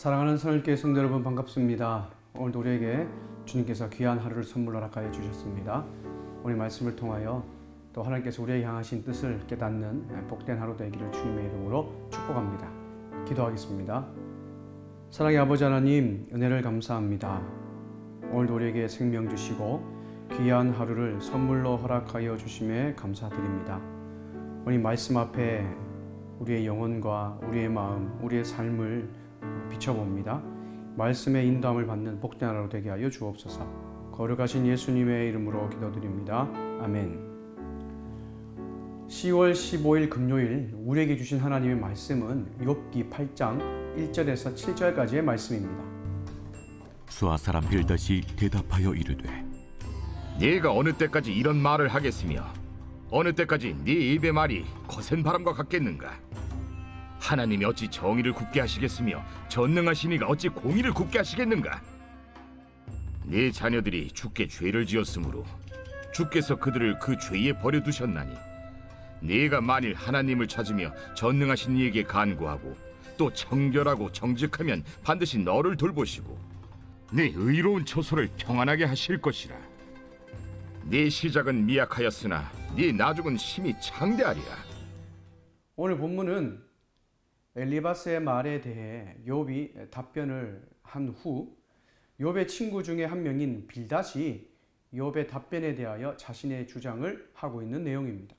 사랑하는 선을교회 성도 여러분 반갑습니다. 오늘도 우리에게 주님께서 귀한 하루를 선물로 허락하여 주셨습니다. 오늘 말씀을 통하여 또 하나님께서 우리에게 향하신 뜻을 깨닫는 복된 하루 되기를 주님의 이름으로 축복합니다. 기도하겠습니다. 사랑의 아버지 하나님 은혜를 감사합니다. 오늘도 우리에게 생명 주시고 귀한 하루를 선물로 허락하여 주심에 감사드립니다. 오늘 말씀 앞에 우리의 영혼과 우리의 마음, 우리의 삶을 비춰봅니다. 말씀의 인도함을 받는 복된 하루 되게 하여 주옵소서. 거룩하신 예수님의 이름으로 기도드립니다. 아멘. 10월 15일 금요일 우리에게 주신 하나님의 말씀은 욥기 8장 1절에서 7절까지의 말씀입니다. 수아 사람 빌닷이 대답하여 이르되 네가 어느 때까지 이런 말을 하겠으며 어느 때까지 네 입의 말이 거센 바람과 같겠는가? 하나님이 어찌 정의를 굽게 하시겠으며 전능하신 이가 어찌 공의를 굽게 하시겠는가? 네 자녀들이 주께 죄를 지었으므로 주께서 그들을 그 죄에 버려두셨나니 네가 만일 하나님을 찾으며 전능하신 이에게 간구하고 또 청결하고 정직하면 반드시 너를 돌보시고 네 의로운 처소를 평안하게 하실 것이라. 네 시작은 미약하였으나 네 나중은 심히 창대하리라. 오늘 본문은 엘리바스의 말에 대해 욥이 답변을 한 후 욥의 친구 중에 한 명인 빌닷이 욥의 답변에 대하여 자신의 주장을 하고 있는 내용입니다.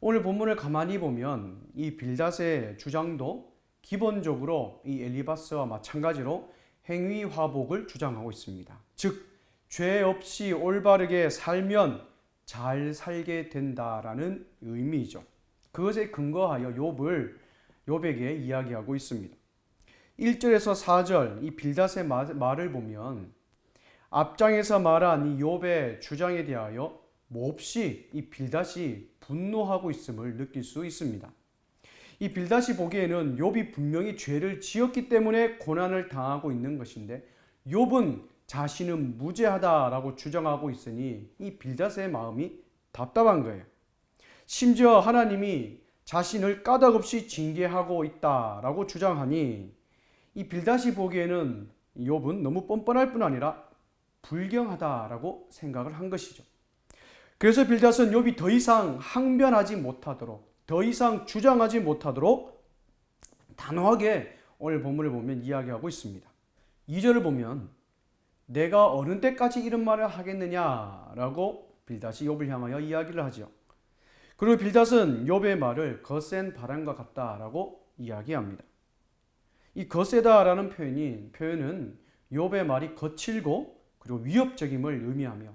오늘 본문을 가만히 보면 이 빌닷의 주장도 기본적으로 이 엘리바스와 마찬가지로 행위 화복을 주장하고 있습니다. 즉, 죄 없이 올바르게 살면 잘 살게 된다라는 의미이죠. 그것에 근거하여 욥을 욥에게 이야기하고 있습니다. 1절에서 4절 이 빌닷의 말을 보면 앞장에서 말한 이 욥의 주장에 대하여 몹시 이 빌닷이 분노하고 있음을 느낄 수 있습니다. 이 빌닷이 보기에는 욥이 분명히 죄를 지었기 때문에 고난을 당하고 있는 것인데 욥은 자신은 무죄하다라고 주장하고 있으니 이 빌닷의 마음이 답답한 거예요. 심지어 하나님이 자신을 까닭없이 징계하고 있다라고 주장하니 이 빌닷이 보기에는 욥은 너무 뻔뻔할 뿐 아니라 불경하다라고 생각을 한 것이죠. 그래서 빌닷은 욥이 더 이상 항변하지 못하도록 더 이상 주장하지 못하도록 단호하게 오늘 본문을 보면 이야기하고 있습니다. 2절을 보면 내가 어느 때까지 이런 말을 하겠느냐라고 빌닷이 욥을 향하여 이야기를 하죠. 그리고 빌닷은 욥의 말을 거센 바람과 같다라고 이야기합니다. 이 거세다라는 표현이 표현은 욥의 말이 거칠고 그리고 위협적임을 의미하며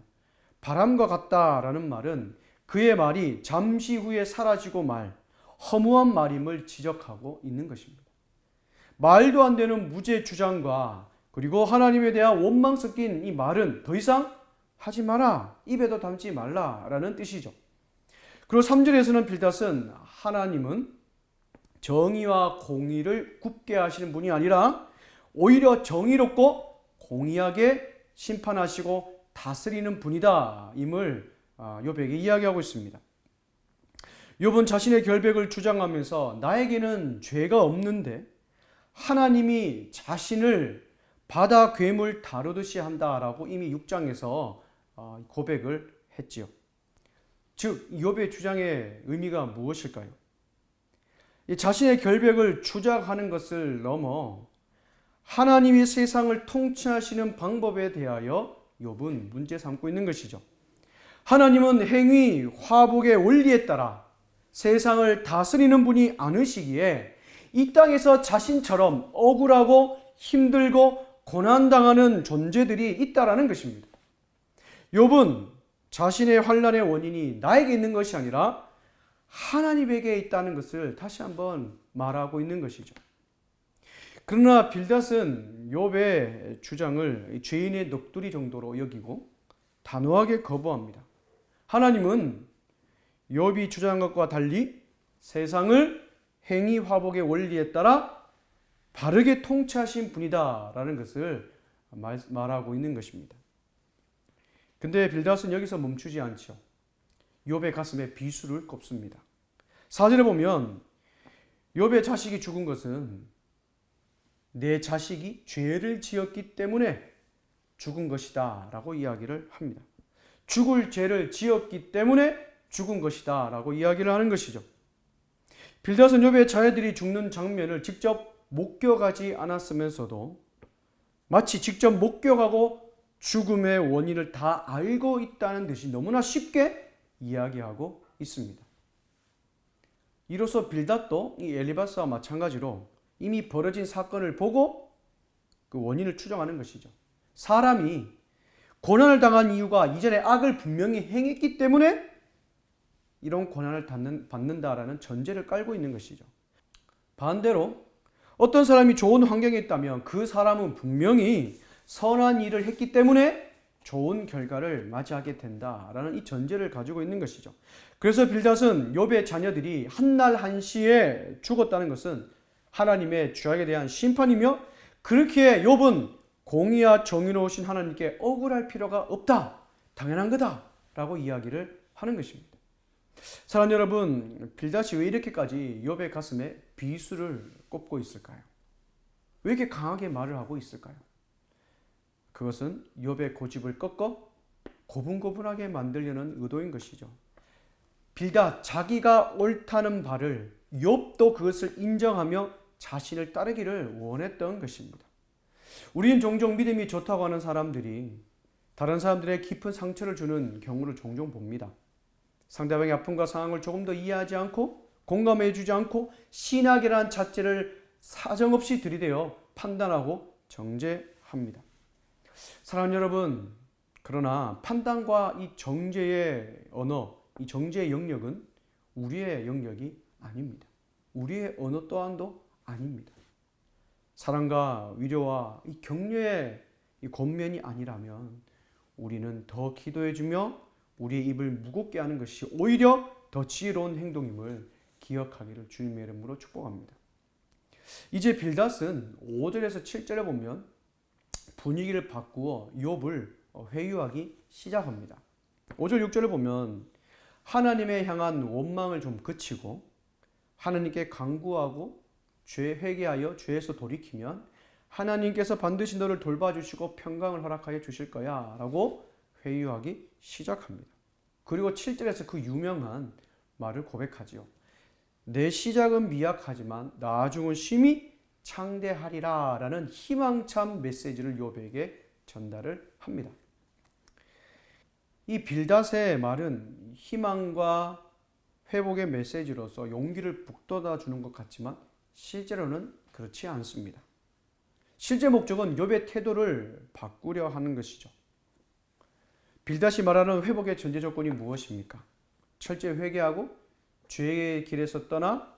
바람과 같다라는 말은 그의 말이 잠시 후에 사라지고 말 허무한 말임을 지적하고 있는 것입니다. 말도 안 되는 무죄 주장과 그리고 하나님에 대한 원망 섞인 이 말은 더 이상 하지 마라 입에도 담지 말라라는 뜻이죠. 그리고 3절에서는 빌닷은 하나님은 정의와 공의를 굽게 하시는 분이 아니라 오히려 정의롭고 공의하게 심판하시고 다스리는 분이다 임을 욥에게 이야기하고 있습니다. 욥은 자신의 결백을 주장하면서 나에게는 죄가 없는데 하나님이 자신을 바다 괴물 다루듯이 한다라고 이미 6장에서 고백을 했지요. 즉 욥의 주장의 의미가 무엇일까요? 자신의 결백을 주장하는 것을 넘어 하나님이 세상을 통치하시는 방법에 대하여 욥은 문제 삼고 있는 것이죠. 하나님은 행위, 화복의 원리에 따라 세상을 다스리는 분이 아니시기에 이 땅에서 자신처럼 억울하고 힘들고 고난당하는 존재들이 있다라는 것입니다. 욥은 자신의 환란의 원인이 나에게 있는 것이 아니라 하나님에게 있다는 것을 다시 한번 말하고 있는 것이죠. 그러나 빌닷은 욥의 주장을 죄인의 넋두리 정도로 여기고 단호하게 거부합니다. 하나님은 욥이 주장한 것과 달리 세상을 행위 화복의 원리에 따라 바르게 통치하신 분이다라는 것을 말하고 있는 것입니다. 근데 빌닷은 여기서 멈추지 않죠. 욥의 가슴에 비수를 꼽습니다. 사절에 보면 욥의 자식이 죽은 것은 내 자식이 죄를 지었기 때문에 죽은 것이다 라고 이야기를 합니다. 죽을 죄를 지었기 때문에 죽은 것이다 라고 이야기를 하는 것이죠. 빌닷은 욥의 자녀들이 죽는 장면을 직접 목격하지 않았으면서도 마치 직접 목격하고 죽음의 원인을 다 알고 있다는 듯이 너무나 쉽게 이야기하고 있습니다. 이로써 빌닷도 이 엘리바스와 마찬가지로 이미 벌어진 사건을 보고 그 원인을 추정하는 것이죠. 사람이 고난을 당한 이유가 이전에 악을 분명히 행했기 때문에 이런 고난을 받는, 받는다라는 전제를 깔고 있는 것이죠. 반대로 어떤 사람이 좋은 환경에 있다면 그 사람은 분명히 선한 일을 했기 때문에 좋은 결과를 맞이하게 된다라는 이 전제를 가지고 있는 것이죠. 그래서 빌닷은 욥의 자녀들이 한날 한시에 죽었다는 것은 하나님의 죄악에 대한 심판이며 그렇기에 욥은 공의와 정의로우신 하나님께 억울할 필요가 없다. 당연한 거다라고 이야기를 하는 것입니다. 사랑 여러분, 빌닷이 왜 이렇게까지 욥의 가슴에 비수를 꼽고 있을까요? 왜 이렇게 강하게 말을 하고 있을까요? 그것은 욥의 고집을 꺾어 고분고분하게 만들려는 의도인 것이죠. 빌닷 자기가 옳다는 바를 욥도 그것을 인정하며 자신을 따르기를 원했던 것입니다. 우리는 종종 믿음이 좋다고 하는 사람들이 다른 사람들의 깊은 상처를 주는 경우를 종종 봅니다. 상대방의 아픔과 상황을 조금 더 이해하지 않고 공감해 주지 않고 신학이라는 자체를 사정없이 들이대어 판단하고 정죄합니다. 사랑하는 여러분, 그러나 판단과 이 정죄의 언어, 이 정죄의 영역은 우리의 영역이 아닙니다. 우리의 언어 또한도 아닙니다. 사랑과 위로와 이 격려의 이 권면이 아니라면 우리는 더 기도해주며 우리의 입을 무겁게 하는 것이 오히려 더 지혜로운 행동임을 기억하기를 주님의 이름으로 축복합니다. 이제 빌닷은 5절에서 7절에 보면 분위기를 바꾸어 욥을 회유하기 시작합니다. 5절 6절을 보면 하나님에 향한 원망을 좀 그치고 하나님께 간구하고 죄 회개하여 죄에서 돌이키면 하나님께서 반드시 너를 돌봐주시고 평강을 허락하여 주실 거야 라고 회유하기 시작합니다. 그리고 7절에서 그 유명한 말을 고백하지요. 내 시작은 미약하지만 나중은 심히 창대하리라 라는 희망찬 메시지를 욥에게 전달을 합니다. 이 빌닷의 말은 희망과 회복의 메시지로서 용기를 북돋아 주는 것 같지만 실제로는 그렇지 않습니다. 실제 목적은 욥의 태도를 바꾸려 하는 것이죠. 빌닷이 말하는 회복의 전제 조건이 무엇입니까? 철저히 회개하고 죄의 길에서 떠나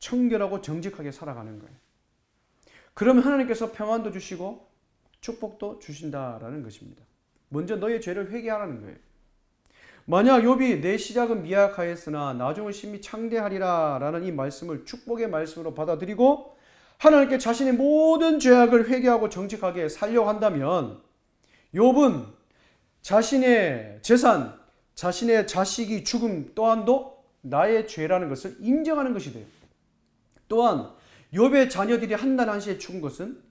청결하고 정직하게 살아가는 거예요. 그러면 하나님께서 평안도 주시고 축복도 주신다라는 것입니다. 먼저 너의 죄를 회개하라는 거예요. 만약 욥이 내 시작은 미약하였으나 나중은 심히 창대하리라라는 이 말씀을 축복의 말씀으로 받아들이고 하나님께 자신의 모든 죄악을 회개하고 정직하게 살려고 한다면 욥은 자신의 재산, 자신의 자식이 죽음 또한도 나의 죄라는 것을 인정하는 것이 돼요. 또한 욥의 자녀들이 한날 한시에 죽은 것은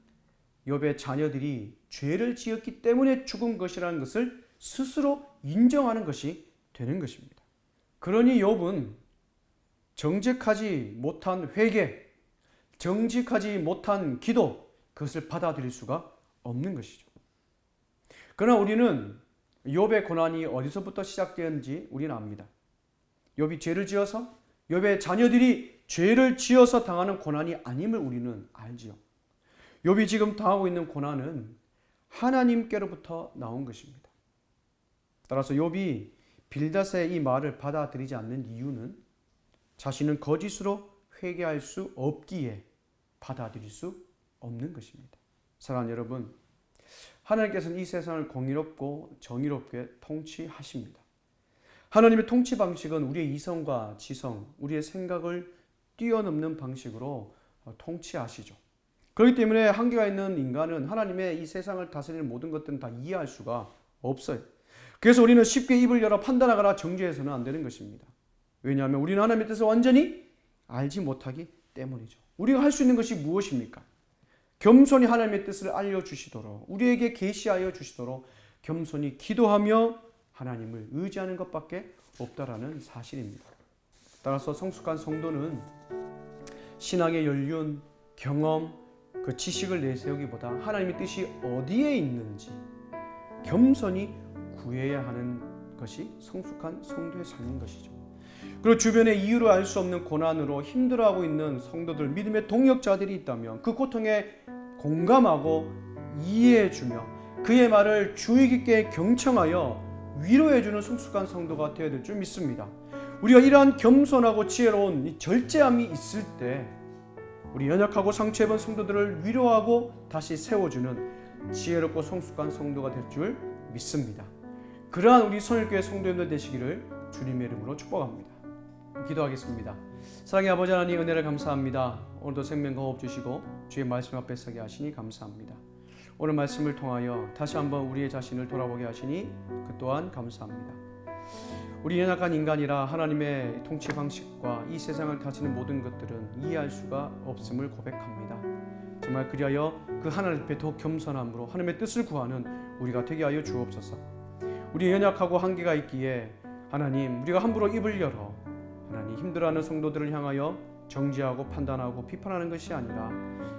욥의 자녀들이 죄를 지었기 때문에 죽은 것이라는 것을 스스로 인정하는 것이 되는 것입니다. 그러니 욥은 정직하지 못한 회개, 정직하지 못한 기도, 그것을 받아들일 수가 없는 것이죠. 그러나 우리는 욥의 고난이 어디서부터 시작되었는지 우리는 압니다. 욥이 죄를 지어서 욥의 자녀들이 죄를 지어서 당하는 고난이 아님을 우리는 알지요. 욥이 지금 당하고 있는 고난은 하나님께로부터 나온 것입니다. 따라서 욥이 빌닷의 이 말을 받아들이지 않는 이유는 자신은 거짓으로 회개할 수 없기에 받아들일 수 없는 것입니다. 사랑하는 여러분, 하나님께서는 이 세상을 공의롭고 정의롭게 통치하십니다. 하나님의 통치 방식은 우리의 이성과 지성, 우리의 생각을 뛰어넘는 방식으로 통치하시죠. 그렇기 때문에 한계가 있는 인간은 하나님의 이 세상을 다스리는 모든 것들은 다 이해할 수가 없어요. 그래서 우리는 쉽게 입을 열어 판단하거나 정죄해서는 안 되는 것입니다. 왜냐하면 우리는 하나님의 뜻을 완전히 알지 못하기 때문이죠. 우리가 할 수 있는 것이 무엇입니까? 겸손히 하나님의 뜻을 알려주시도록 우리에게 계시하여 주시도록 겸손히 기도하며 하나님을 의지하는 것밖에 없다라는 사실입니다. 따라서 성숙한 성도는 신앙의 연륜, 경험, 그 지식을 내세우기보다 하나님의 뜻이 어디에 있는지 겸손히 구해야 하는 것이 성숙한 성도의 삶인 것이죠. 그리고 주변에 이유로 알수 없는 고난으로 힘들어하고 있는 성도들, 믿음의 동역자들이 있다면 그 고통에 공감하고 이해해주며 그의 말을 주의 깊게 경청하여 위로해주는 성숙한 성도가 되어야 될 줄 믿습니다. 우리가 이러한 겸손하고 지혜로운 이 절제함이 있을 때 우리 연약하고 상처 입은 성도들을 위로하고 다시 세워주는 지혜롭고 성숙한 성도가 될 줄 믿습니다. 그러한 우리 선일교회 성도님들 되시기를 주님의 이름으로 축복합니다. 기도하겠습니다. 사랑의 아버지 하나님 은혜를 감사합니다. 오늘도 생명과 호흡 주시고 주의 말씀 앞에 서게 하시니 감사합니다. 오늘 말씀을 통하여 다시 한번 우리의 자신을 돌아보게 하시니 그 또한 감사합니다. 우리 연약한 인간이라 하나님의 통치 방식과 이 세상을 다스리는 모든 것들은 이해할 수가 없음을 고백합니다. 정말 그리하여 그 하나님 앞에 더 겸손함으로 하나님의 뜻을 구하는 우리가 되게 하여 주옵소서. 우리 연약하고 한계가 있기에 하나님 우리가 함부로 입을 열어 하나님 힘들어하는 성도들을 향하여 정지하고 판단하고 비판하는 것이 아니라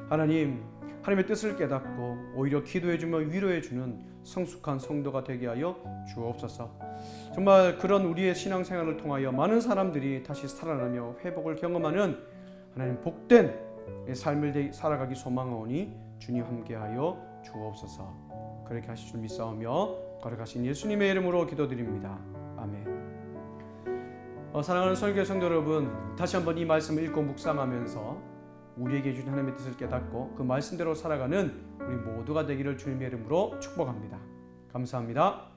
하나님 하나님의 뜻을 깨닫고 오히려 기도해주며 위로해주는 성숙한 성도가 되게 하여 주옵소서. 정말 그런 우리의 신앙생활을 통하여 많은 사람들이 다시 살아나며 회복을 경험하는 하나님 복된 삶을 살아가기 소망하오니 주님 함께하여 주옵소서. 그렇게 하실 줄 믿사오며 걸어가신 예수님의 이름으로 기도드립니다. 아멘. 어, 사랑하는 설교 성도 여러분, 다시 한번 이 말씀을 읽고 묵상하면서 우리에게 주신 하나님의 뜻을 깨닫고 그 말씀대로 살아가는 우리 모두가 되기를 주님의 이름으로 축복합니다. 감사합니다.